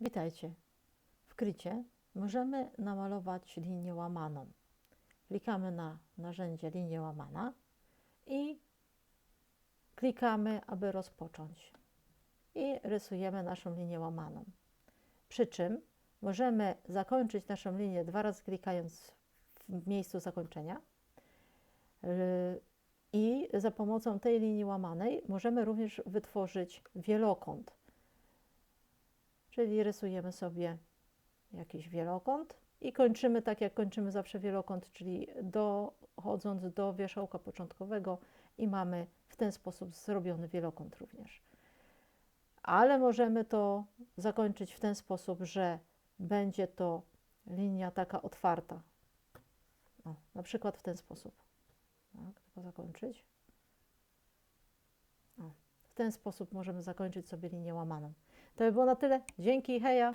Witajcie. W krycie możemy namalować linię łamaną. Klikamy na narzędzie linia łamana i klikamy, aby rozpocząć. I rysujemy naszą linię łamaną. Przy czym możemy zakończyć naszą linię dwa razy klikając w miejscu zakończenia. I za pomocą tej linii łamanej możemy również wytworzyć wielokąt. Czyli rysujemy sobie jakiś wielokąt i kończymy tak, jak kończymy zawsze wielokąt, czyli dochodząc do wierzchołka początkowego i mamy w ten sposób zrobiony wielokąt również. Ale możemy to zakończyć w ten sposób, że będzie to linia taka otwarta. O, na przykład w ten sposób. Tak, tylko zakończyć. O, w ten sposób możemy zakończyć sobie linię łamaną. To by było na tyle. Dzięki, heja!